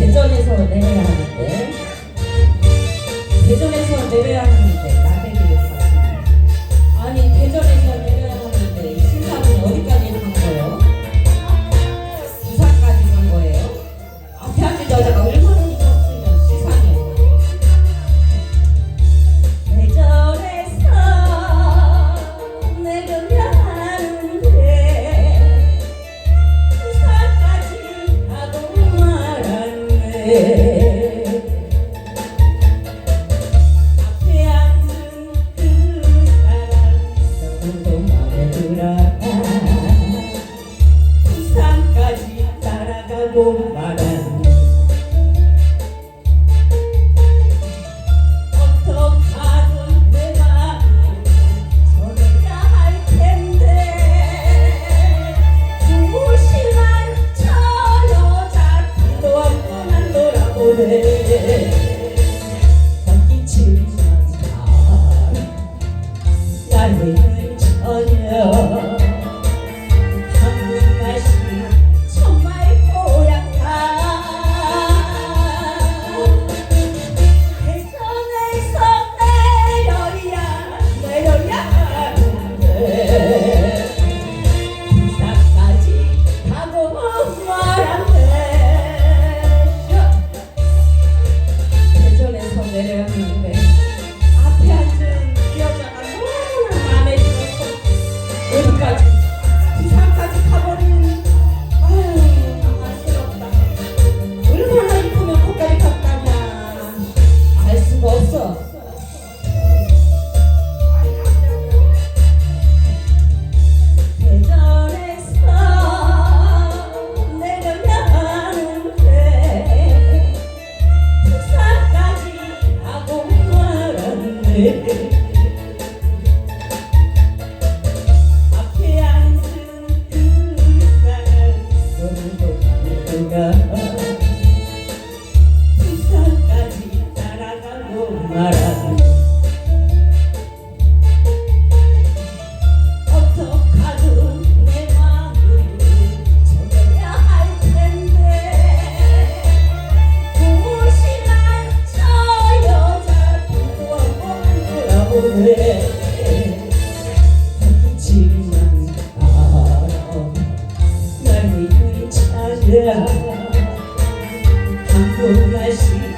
대전에서 내려야 하는데. querer Hey, hey, hey. 날 믿는 자야. 한번 날씨